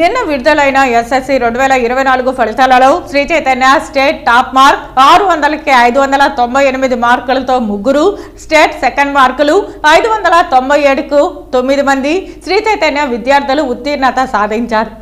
నిన్న విడుదలైన ఎస్ఎస్సి రెండు వేల ఇరవై నాలుగు ఫలితాలలో Sri Chaitanya state top mark ఆరు వందలకి ఐదు వందల తొంభై ఎనిమిది మార్కులతో ముగ్గురు స్టేట్ సెకండ్ మార్కులు ఐదు వందల తొంభై ఏడుకు తొమ్మిది మంది శ్రీ చైతన్య విద్యార్థులు ఉత్తీర్ణత సాధించారు.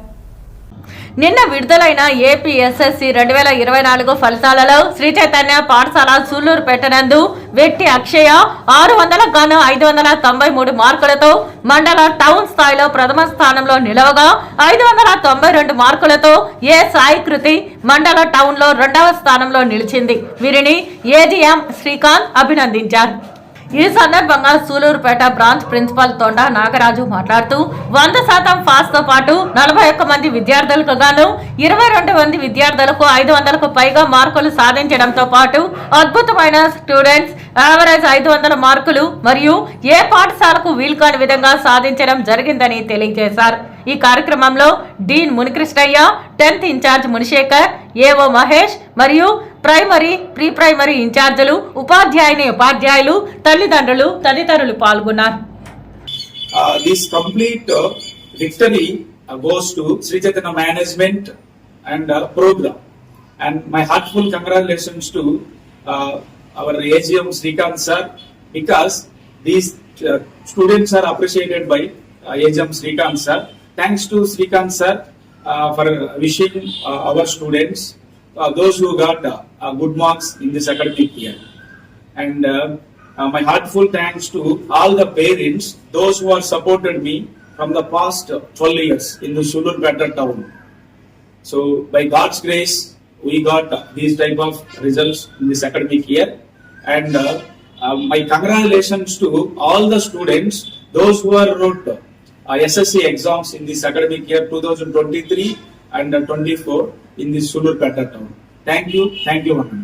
నిన్న విడుదలైన ఏపీ ఎస్ఎస్సి రెండు వేల ఇరవై నాలుగు ఫలితాలలో శ్రీ చైతన్య పాఠశాల సూళ్ళూరు పెట్టనందు వెట్టి అక్షయ ఆరు వందల గాను ఐదు వందల తొంభై మూడు మార్కులతో మండల టౌన్ స్థాయిలో ప్రథమ స్థానంలో నిలవగా ఐదు వందల తొంభై రెండు మార్కులతో ఏ సాయి కృతి మండల టౌన్లో రెండవ స్థానంలో నిలిచింది. వీరిని ఏజీఎం శ్రీకాంత్ అభినందించారు. ఈ సందర్భంగా సూలూరుపేట బ్రాంచ్ ప్రిన్సిపాల్ తొండ నాగరాజు మాట్లాడుతూ వంద శాతం పాస్తో పాటు నలభై ఒక్క మంది విద్యార్థులకు గాను ఇరవై రెండు మంది విద్యార్థులకు ఐదు వందలకు పైగా మార్కులు సాధించడంతో పాటు అద్భుతమైన స్టూడెంట్స్ యావరేజ్ ఐదు వందల మార్కులు మరియు ఏ పాఠశాలకు వీలు కాని విధంగా సాధించడం జరిగిందని తెలియజేశారు. ఈ కార్యక్రమంలో dean Munikrishnaiah tenth in-charge Munisekhar AO Mahesh మరియు ప్రైమరీ ప్రీ ప్రైమరీ ఇన్ఛార్జీలు ఉపాధ్యాయుని ఉపాధ్యాయులు తల్లిదండ్రులు తదితరులు పాల్గొన్నారు. And programme and my heartful congratulations to our AGM Srikanth sir because students are appreciated by AGM Srikanth Thanks to Srikanth sir uh, for wishing uh, our students, uh, those who got uh, uh, good marks in this academic year. And uh, uh, my heartful thanks to all the parents, those who have supported me from the past uh, 12 years in the Sulurpeta town. So by God's grace, we got uh, these type of results in this academic year. And uh, uh, my congratulations to all the students, those who are wrote SSC exams in this academic year 2023 and uh, 24 in this Sulurpeta town. Thank you, thank you.